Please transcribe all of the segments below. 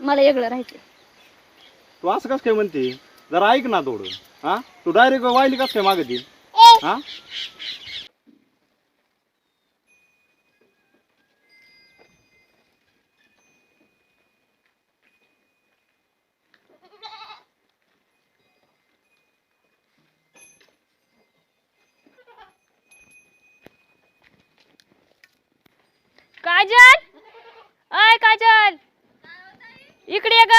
मला वेगळं राहायचं तू असं कसं काय म्हणते? जरा ऐक ना थोडं. हा? तू डायरेक्ट वाहिली कसं काय मागती हा? काजल अय काजल इकडे ये ग.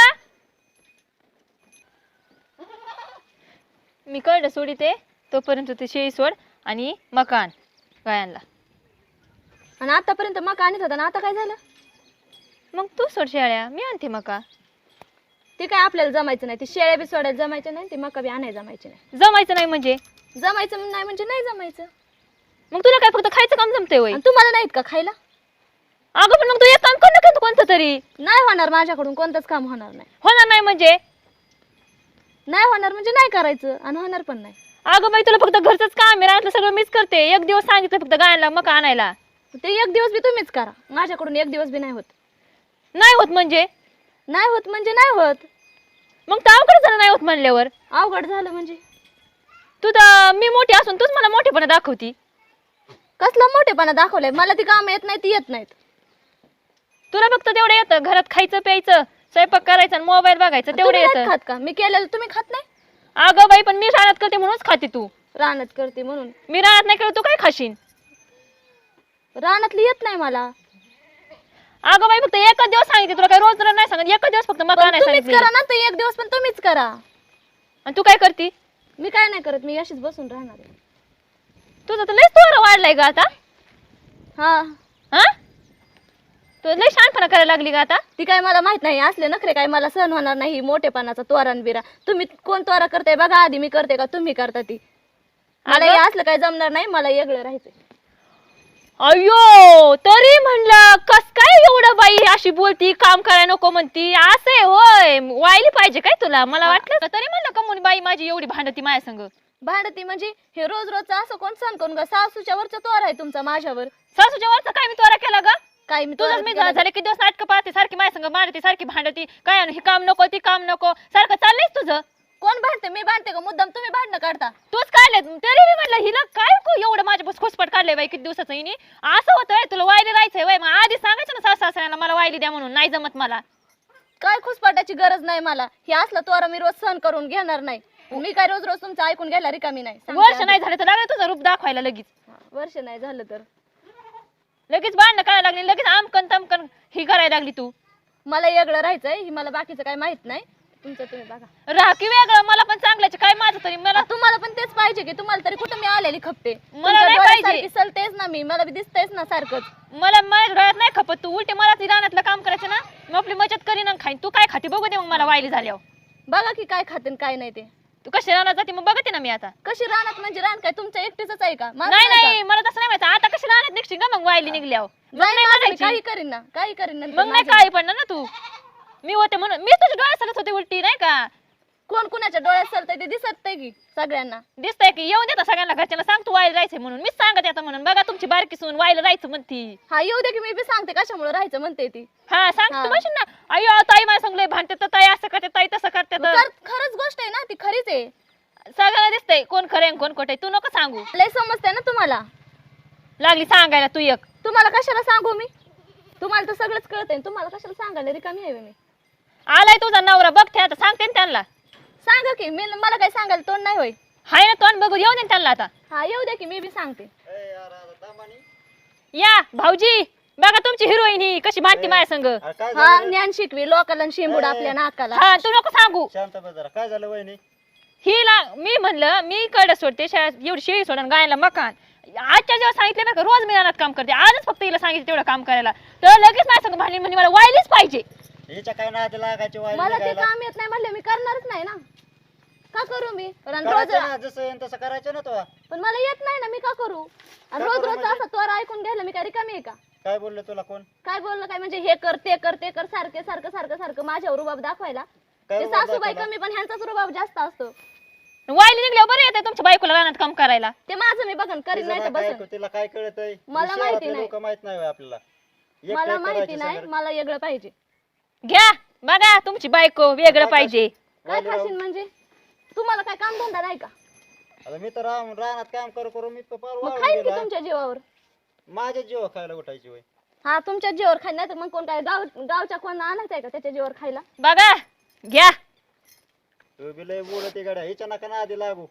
मी कळलं सोडीते तोपर्यंत ते शेळी सोड आणि मकान गायांना. आणि आतापर्यंत मका आणत होता ना आता काय झालं? मग तू सोड शेळ्या. मी आणते मका. ते काय आपल्याला जमायचं नाही. ते शेळ्या बी सोडायला जमायचं नाही ते मका बी आणायला जमायचे नाही. जमायचं नाही म्हणजे? जमायचं नाही म्हणजे नाही जमायचं. मग तुला काय फक्त खायचं काम जमतंय वय आणि तुम्हाला नाहीत का खायला? अगं पण मग तू एक काम कर ना कोणतं तरी. नाही होणार माझ्याकडून कोणतंच काम होणार नाही. होणार नाही म्हणजे? नाही होणार म्हणजे नाही करायचं आणि होणार पण नाही. अगं बाई तुला फक्त घरचंच काम आहे राहतलं सगळं मीच करते. एक दिवस सांगितलं फक्त गायांना मका आणायला. ते एक दिवस बी तुम्हीच करा. माझ्याकडून एक दिवस बी नाही होत. नाही होत म्हणजे? नाही होत म्हणजे नाही होत. मग तर अवघड झालं नाही होत म्हणल्यावर? अवघड झालं म्हणजे? तू तर मी मोठी असून तूच मला मोठेपणा दाखवती. कसला मोठेपणा दाखवलाय? मला ती काम येत नाही ती येत नाहीत. तुला फक्त तेवढं येतं. घरात खायचं प्यायचं स्वयंपाक करायचं आणि मोबाईल बघायचं तेवढं तुम्ही येतं. खात का? मी केलेलं तुम्ही खात नाही? अगं बाई पण मी रानात करते म्हणूनच खाते तू. रानात करते म्हणून. मी रानात नाही करत तू काय खाशील रानातली येत नाही मला. अगं बाई फक्त एकच दिवस सांगितले तुला काय रोज रोज नाही सांगत. एकच दिवस फक्त मका पण नाही तुम्हीच सांगितलं करा ना ते एक दिवस पण तुम्हीच करा. आणि तू काय करती? मी काय नाही करत मी अशीच बसून राहणार आहे. तुझं तर लयच तोरा वाढलाय का आता. हा. हा? तू लय शहाणपणा करायला लागली का आता. ती काय मला माहीत नाही असले नखरे काय मला सहन होणार नाही मोठेपणाचा तोरण बिरा. तुम्ही कोण तोरा करताय बघा आधी मी करते का तुम्ही करता ती. मला हे असलं काय जमणार नाही मला वेगळं राहायचंय. अयो तरी म्हणलं कस काय एवढं बाई अशी बोलती काम करायला नको म्हणती असे होय वाईली पाहिजे काय तुला? मला वाटलं तरी म्हणलं का मुली बाई माझी एवढी भांडती माझ्या संग. भांडती म्हणजे हे रोज रोजचं असं कोण सहन करून का सासूच्या वरचा तोर आहे तुमचा माझ्यावर. सासूच्या वरचा काय मी तोरा केला ग? काय मी तुझंच मी केला झाले किती दिवस नाटकं पाहते सारखी माझ्या संग मारते सारखी भांडती काय आणि हे काम नको ती काम नको सारखं चाललंयच तुझं? कोण भांडते? मी भांडते का? मुद्दाम तुम्ही भांडणं काढता. तूच काढले तरी मी म्हणलं हिला काय को एवढं माझ्या खुसपट काढले बाई किती दिवसाचं हिने? असं होतं तुला वायली राहायचंय वय मग आधी सांगायचं ना सासू सासऱ्याला मला वायली द्या म्हणून नाही जमत मला. काय खुसपाटाची गरज नाही मला. हे असलं तोरा मी रोज सहन करून घेणार नाही. मी काय रोज रोज तुमचं ऐकून घ्यायला रिकामी नाही. सांगते वर्ष आधी. नाही झालं तर लागलं तुझं रूप दाखवायला लगेच. वर्ष नाही झालं तर. लगेच भांडणं करायला लागली लगेच आमकन तमकन ही करायला लागली तू. मला वेगळं राहायचंय ही मला बाकीचं काय माहीत नाही. तुमचं तुम्ही बघा. राहा की वेगळं मला पण चांगल्याचे काय माझं तरी मला तुम्हाला पण तेच पाहिजे की तुम्हाला तरी कुठं मी आलेली खपते. मला नाही पाहिजे. ना मी मला बी दिसतेच ना सारखंच. मला माझ्या डोळ्यात नाही खपत तू उलटे मला ती रानातलं काम करायचं ना मग आपली मजत करीन आणि खाईन. तू काय खाते बघू दे मग मला वायली झाल्यावर. बघा की काय खाते आणि काय नाही ते. तू कशी रानात जाते? मग बघते ना मी आता. कशी राहणार म्हणजे रान काय? तुमच्या एकटीच आहे का? माझं नाही नाही नाही मला तसं नाही माहिती. आता कशी रानात निघशील का मग वायली निघल्यावर? का? मग जाईन नाही माझं मी, म्हणायची. काही करीन ना काही करीन नंतर मग नाही माझं. काळी पडणार ना तू. मी होते म्हणून. मी तुझ्या डोळ्यात सरत होते उलटी नाही का? कोण कुणाच्या डोळ्यात चालतंय ते दिसत नाही की सगळ्यांना. दिसतंय की. येऊन देता सगळ्यांना घरच्यांना. सांग तू वायला जायचंय म्हणून. मीच सांगत येतं म्हणून. बघा तुमची बारकी सून वायला जायचं म्हणती. हा येऊ दे की मी बी सांगते कशामुळे राहायचं म्हणते ती. हा सांग हा. तू म्हणशील ना. अयो ताई मला सांगले भांडते. तर ताई असं करते ताई तसं करते तर. खर- खरंच गोष्ट आहे ना ती खरीच आहे. सगळ्यांना दिसतंय कोण खरं आहे, कोण खोटं आहे. तू नको सांगू. लय समजते ना तुम्हाला. लागली सांगायला तू एक. तुम्हाला कशाला सांगू मी? तुम्हाला तर सगळंच कळतंय. तुम्हाला कशाला सांगायला रिकामी आहे मी? आलाय तुझा नवरा. बघते आता. सांगते ना त्यांना. सांगा की मी मला काय सांगायला तोंड नाही होय. हाय ना तोंड बघू येऊन दे ना त्यांना आता. हा येऊ दे की मी बी सांगते. या भाऊजी बघा तुमची हिरोईन ही कशी भांडती माझ्या संग. अरे काय हा झालं ज्ञान शिकवी लोकांना शिंबूड आपल्या नाकाला. हा तू नको सांगू. शांत बस जरा काय झालं वहिनी? हिला मी म्हणलं मी कडे सोडते एवढी शेळी सोडून गायला मकान. आजच्या जेव्हा सांगितलं ना का रोज मी रानात काम करते. आजच फक्त हिला सांगितलं तेवढं काम करायला. तर लगेच माझ्या संग भांडली म्हणजे मला वायलीच पाहिजे. हिच्या काय नाद लागायची वाहिली मला ते निघायला. काम येत नाही म्हणले मी करणारच नाही ना. का करू मी? पण रोज करायचं ना जसं येईन तसं करायचं ना तो. पण मला येत नाही ना मी का करू? आणि का रोज करू रोज म्हणजे? असं त्वरा ऐकून घ्यायला मी काय रिकामी आहे का? काय बोललं तुला कोण? काय बोललं काय म्हणजे हे कर ते कर ते कर सारखे सारखं सारखं सारखं माझ्यावर रुबाब दाखवायला. काय ते रुबाब सासूबाई? कमी पण ह्यांचाच रुबाब जास्त असतो. वायली निघल्यावर बरं येते तुमच्या बायकोला रानात काम करायला. ते माझं मी बघन करीन तिचं नाही तर ना काय बसन. तिला काय कळतंय? मला माहिती नाही. लोक माहीत नाही होय आपल्याला. एकटं मला एकटं माहिती राहायचं नाही सगळं. मला वेगळं पाहिजे. घ्या बघा तुमची बायको वेगळं पाहिजे. काय खाशील म्हणजे? तुम्हाला काय काम धंदा नाही का? आता मी तर राम रानात काम करू करू मी तर फार मग वाळून खाईल की गेला. तुमच्या जीवावर? माझ्या जीव खायला उठायची होय. हा तुमच्या जीवावर खाईल नाही तर मग कोण काय गाव गावच्या कोण आणायचं आहे का त्याच्या जीवावर खायला? बघा घ्या. तू बी लय बोलते गाड्या हिच्या नका ना आधी लागू.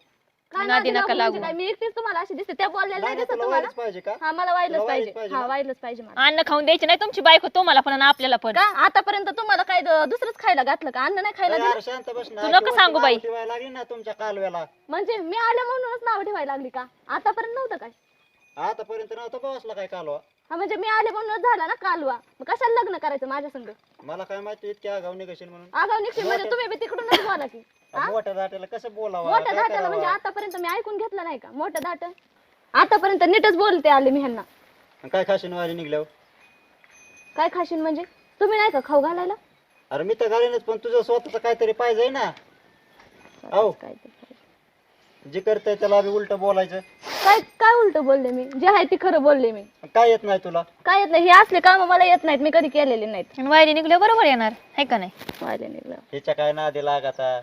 काय नादी नादी नका लागू म्हणजे लागू. काय मी एकटीच तुम्हाला अशी दिसते त्या बोललेल्या नाही नाही दिसत तुला तुम्हाला? वाईटच पाहिजे का? हा मला वाईलच तुला पाहिजे. हा ना? वाईलच पाहिजे मला. अन्न खाऊन द्यायची नाही तुमची बायको तुम्हाला पण आणि आपल्याला पण. का? आतापर्यंत तुम्हाला काय द- दुसरंच खायला घातलं का? अन्न नाही खायला अरे दिलं? यार शांत बस ना. तू नको किंवा सांगू बाई. नाव ठेवायला लागली ना तुमच्या कालव्याला. म्हणजे मी आले म्हणूनच नाव ठेवायला लागली का? आतापर्यंत नव्हतं काय? आतापर्यंत नव्हतं बसला काय कालवा. हा म्हणजे मी आले म्हणूनच झाला ना कालवा. मग कशाला लग्न करायचं माझ्या संग? मला काय माहिती इतक्या आगाव निघशील म्हणून. आगाव निघते म्हणजे तुम्ही बी तिकडूनच बोला की? मोठ्या दाट्याला कसं बोलावं? मोठ्या काय दाट्याला म्हणजे करावं? आतापर्यंत मी ऐकून घेतलं नाही का? मोठं दाट? आतापर्यंत नीटच बोलते आले मी ह्यांना. आणि काय खाशीन वारी निघल्यावर? काय खाशील म्हणजे? तुम्ही नाही का खाऊ घालायला? अरे मी तर घालीनच पण तुझं स्वतःच काहीतरी पाहिजे ना. हो. काय ते. जे करतंय त्याला बी उलट बोलायचं. काय काय उलट बोलले मी? जे आहे ते खरं बोलले मी. काय येत नाही तुला? काय येत नाही? हे असले काम मला येत नाहीत मी कधी केलेले नाहीत. आणि वायरी निघल्या बरोबर येणार आहे का नाही? वाहिले निघलं हिच्या काय नादी लागाचा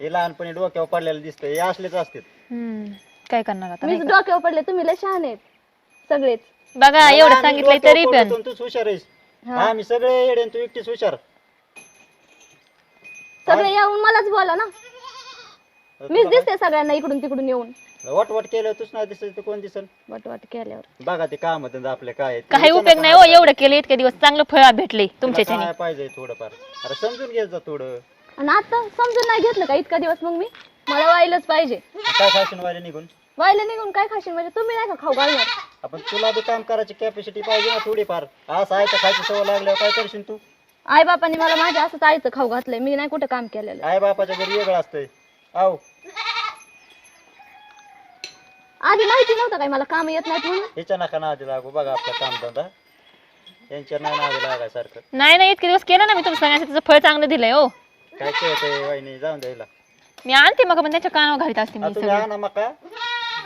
हे लहानपणी डोक्यावर पडलेलं दिसतंय हे असलेच असते हम्म, काय करणार आता मीच डोक्यावर पडले तुम्ही लय शहाणे आहेत सगळेच. बघा एवढं सांगितलंय तरी पण. तूच हुशार आहेस. हा. आम्ही सगळे येडे आणि तू एकटीच हुशार. सगळे येऊन मलाच बोला ना. मीच दिसते सगळ्यांना इकडून तिकडून येऊन. वट वट केलं तूच नाही दिसत तर कोण दिसल वाट वाट केल्यावर. बघा ते काम धंदा आपले काय. काही उपयोग नाही हो हात एवढं केलं इतके दिवस चांगलं फळ भेटले तुला काय पाहिजे थोडंफार? अरे समजून घे जा थोडं. आणि आता समजून नाही घेतलं का इतका दिवस मग मी? मला व्हायलाच पाहिजे. काय खाशील वारी निघून? व्हायला निघून काय खाशील म्हणजे? तुम्ही नाही का खाऊ घालणार? आपण तुला बी काम करायची कॅपॅसिटी पाहिजे ना थोडीफार. असं आहे तर खायची सवय लागल्यावर काय करशील तू? आई बापाने मला माझ्या असंच आईचं खाऊ घातलंय. मी नाही कुठं काम केलेलं. आई बापाच्या घरी वेगळं असतंय. आव आधी माहिती नव्हतं काय मला काम येत नाहीत म्हणून? हिच्या नका नादी लागू. बघा आपला काम धंदा यांच्या नाही नादी लागायसारखं. नाही नाही इतके दिवस केलं ना मी तुम्हाला सांगायचं त्याचं फळ चांगलं दिलंय हो. काय कळतंय वाहिनी? जाऊन द्यायला मी आणते मग पण त्यांच्या कानावर घालीत असते मी तुम्ही सगळं. आणा मका.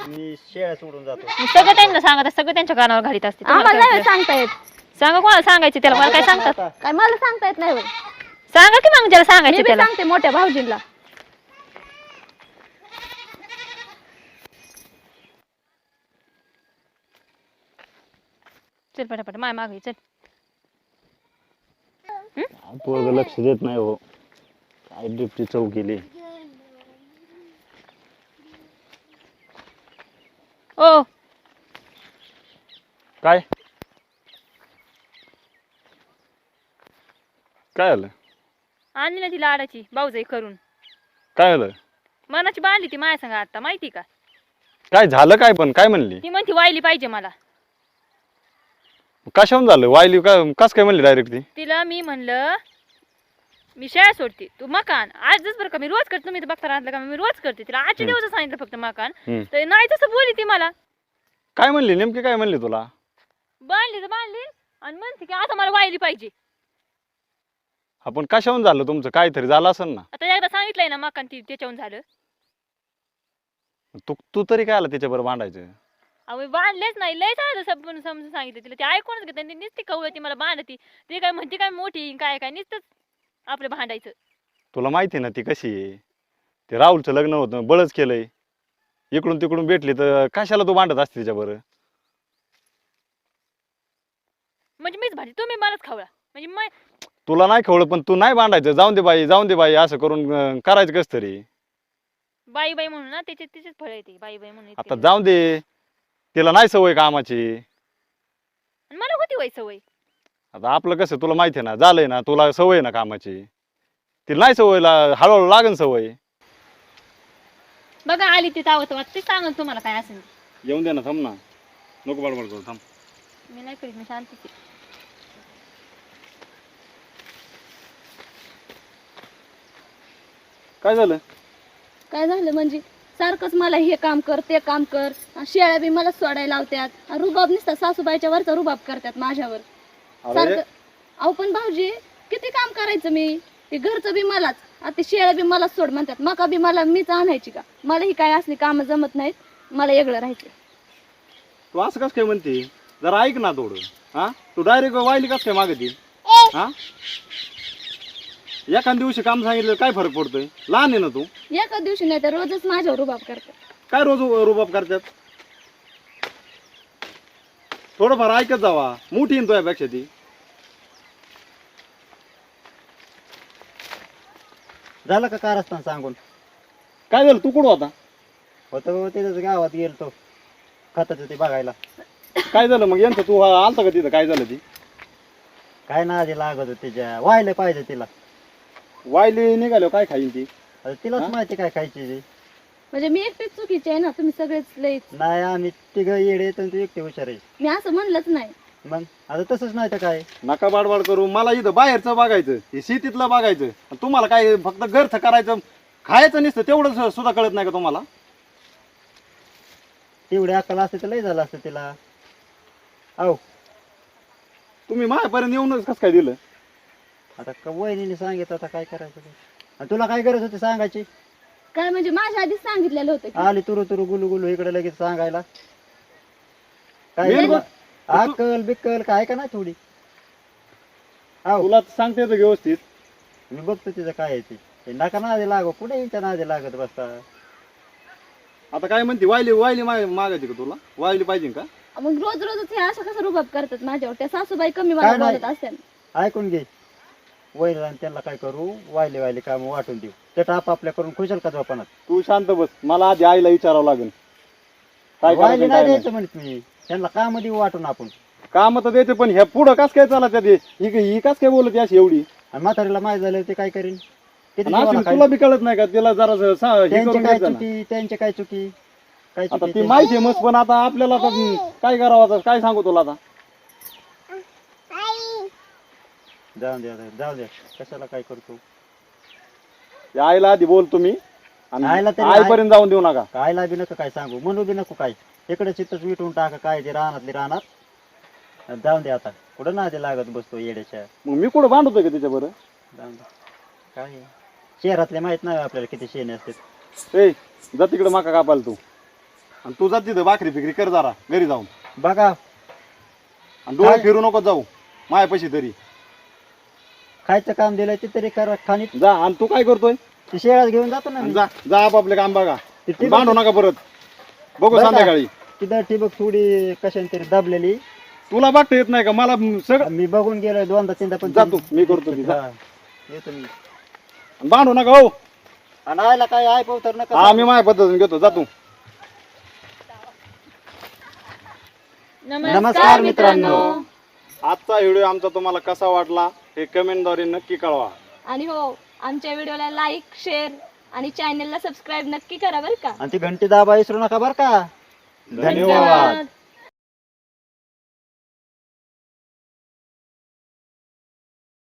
मी शेळ्या सोडून जातो. मी सगळं त्यांना सांगत असते, सगळं त्यांच्या कानावर घालीत असते. तुम्हाला आम्हाला काय नाही सांगता येत? सांगा कोणाला सांगायचे त्याला? मला काय सांगतात? काय मला सांगता येत नाही होय. सांगा की मग ज्याला मी सांगायचं बी त्याला. सांगते मोठ्या भाऊजींना. चल पटापट माय मागे चल. पोरग लक्ष देत नाही हो. काय डिप्टी चौ केली. ओ. काय? काय आलं? आणली ना ती लाडाची भाऊजाई करून. काय आलं? मनाची बांधली ती माझ्या संग आता माहिती का? काय झालं काय पण? काय म्हणली? ती म्हणती वाहिली पाहिजे मला. कशाहून झालं? वायली काय कस काय म्हणली डायरेक्ट ती? तिला मी म्हणलं मी शाळा सोडते. तू मकान. आजच बरं का मी रोज करते. तुम्ही तर बघता राहतलं का? मी रोज करते तिला. आजच्या दिवस सांगितलं फक्त मकान. हम्म. तर नाही तसं बोलली ती मला. काय म्हणली? नेमकी काय म्हणली तुला? बांधली तर बांधली. आणि म्हणते की आता मला वाहिली पाहिजे. आपण कशाहून झालं तुमचं? काहीतरी झालं असेल ना. आता एकदा सांगितलंय ना मकान ती त्याच्याहून झालं. तू तू तरी काय आला त्याच्याबरोबर भांडायचं अहो बांधलेच नाही. लय चांगलं समजून समजून सांगितलं तिला. ते ऐकूनच घेत. त्यांनी नुसती कवळती मला बांधती. ती काय म्हणते काय मोठी काय काय नुसतंच आपलं भांडायचं. तुला माहिती ना ती कशी आहे? ते राहुलचं लग्न होतं बळच केलंय. इकडून तिकडून भेटली तर कशाला तू भांडत असते तिच्याबरोबर म्हणजे मीच भांडते तुम्ही मलाच खावला म्हणजे मग तुला नाही खवळत पण तू नाही भांडायचं. जाऊन दे बाई जाऊन दे बाई असं करून अं, करायचं कस तरी. बाई बाई म्हणून ना त्याचे तिचेच फळ येते बाई बाई म्हणून इतके आता दिवस. जाऊन दे. तिला नाही सवय कामाची. आणि मला होती वय सवय. आता आपलं कसं तुला माहिती आहे ना झालंय ना तुला सवय ना कामाची. तिला नाही सवय ला- हळूहळू लागन सवय. बघा आली ती तावत ते सांगन तुम्हाला काय असेल. ते. येऊन दे ना थांब ना. नको बडबड करू थांब. मी नाही करीत मी शांतीच आहे. काय झालं? काय झालं म्हणजे? सारखंच मला हे काम कर ते काम कर. शेळ्या बी मला सोडायला लावत्यात. रुबाब नुसता सासूबाईच्या वरचा रुबाब करतात माझ्यावर. सारखं अहो पण भाऊजी किती काम करायचं मी? ते घरचं बी मलाच आता शेळ्या बी मलाच सोड म्हणतात. मका बी मला मीच आणायची का? मला ही काय असली कामं जमत नाहीत मला वेगळं राहायचं तू असं कस काय म्हणते? जरा ऐक ना थोडं. हा? तू डायरेक्ट वायली कस काय मागती हा? एखाद दिवशी काम सांगितलं काय फरक पडतोय? लहान आहे ना तू? एका दिवशी नाही तर रोजच माझ्यावर रुबाब करतात. काय रोज रुबाब करतात? थोडंफार ऐकत जावा. मोठी आहे ना तुझ्यापेक्षा ती. झालं का कारस्थान सांगून? काय झालं? तू कुठं होता? होतं तिथंच गावात गेलतो. खताचं ते बघायला. काय झालं मग? यांचं तू आलता का तिथं? काय झालं ती? काय ना आधी लागत होतं तिच्या व्हायला पाहिजे तिला. वायली निघालो काय खाईन ती? आता तिलाच? माहिती काय खायची ते. म्हणजे मी एकटीच चुकीची आहे ना तुम्ही सगळेच लईच. नाही आम्ही तिघं येडे तर तू एकटे हुशार आहे मी असं म्हणलंच नाही. मग? आता तसंच नाही तर काय? नका बाडबाड करू. मला इथं बाहेरचं बघायचं हे शेतीतलं बघायचं. आणि तुम्हाला काय फक्त घरचं करायचं खायचं नसतं तेवढं सु- सुद्धा कळत नाही का तुम्हाला? तेवढी अक्कल असते तर लय झालं असतं तिला. हो तुम्ही माझ्यापर्यंत येऊनच कसं काय दिलं? आता क- वहिनीने सांगितलं आता काय करायचं ते. आणि तुला काय गरज होती सांगायची? काय म्हणजे माझ्या आधीच सांगितलेलं होतं की आली तुरु तुरु गुलू गुलू इकडे लगेच सांगायला. काय अक्कल बिक्कल काय का ना थोडी? हो तुला सांगते येतं व्यवस्थित. मी बघतो तिचं काय आहे ते. ते नका नादी लागो. कुठे यांच्या नादी लागत बसता? आता काय म्हणते वायली वायली माग- मागायची का तुला? वायली पाहिजे का? मग रोज रोजच हे असं कसं रुबाब करतात माझ्यावर? त्या सासूबाई कमी मला काय नाही. बोलत असतात ऐकून घे. आणि त्यांना काय करू? वायले वायले काम वाटून देऊ. ते टाप आपल्या करून खुशाल का जोपानात तू शांत बस. मला आधी आईला विचारावं लागेल. काय करायचं नाही काय नाही. द्यायचं म्हणत मी त्यांना काम देऊ वाटून आपण. काम तर देते पण ह्या पुढं कस काय चालत ही ही कस काय बोलत अशी एवढी? आणि म्हातारीला माहीत झालं ते काय करीन? किती आणि जीवाला अशी काय? तुला बी कळत नाही का? तिला जरा स- सा- हे त्यांची करून काय द्यायचं ना. चुकी? त्यांची काय चुकी? काय आता चुकी ती माहिती आहे मस्त पण आता आपल्याला आता काय करावं आता? काय सांगू तुला आता? जाऊ द्या जाऊ द्या. कशाला काय करतो? आईला आधी बोल तुम्ही. आणि तरी आईपर्यंत जाऊन देऊ नका. कायला बी नको काय सांगू म्हणू बी नको काय. इकडे चित्तच मिटवून टाका काय ते रानातली रानात. जाऊन दे आता. कुठं ना ते लागत बसतो येड्याच्या. मग मी कुठं भांडतोय का तिच्या बरं? जाऊन दे. काय आहे? शहरातले माहीत नाही आपल्याला किती शेणे असतात. ए जा तिकडे माका कापायला तू. आणि तू जा तिथं भाकरी फिकरी कर जरा घरी जाऊन. बघा. आणि डोळे? फिरू नको जाऊ. मायापाशी तरी. खायचं काम दिलंय ते तरी करा. खाणी जा आणि तू काय करतोय? ते शेळात घेऊन जातो ना मी. जा जा आपापले काम बघा. ते ठिबक- भांडू नका परत. बघू बरं का? संध्याकाळी. तिथं ठिबक थोडी कशाने तरी दाबलेली. तुला बघता येत नाही का? मला सगळं मी बघून गेलोय दोनदा तीनदा पण जा तू, मी करतो ती, जा. हा, येतो मी. भांडू नका हो. आणि आयला काय आय तर नका हा मी माझ्या पद्धतीने घेतो. जा तू नमस्कार मित्रांनो. आजचा व्हिडिओ आमचा तुम्हाला कसा वाटला हे कमेंटद्वारे नक्की कळवा. आणि हो आमच्या व्हिडिओला लाईक शेअर आणि चॅनलला सबस्क्राईब नक्की करा बरं का. आणि ती घंटी दाबा विसरू नका बर का. धन्यवाद.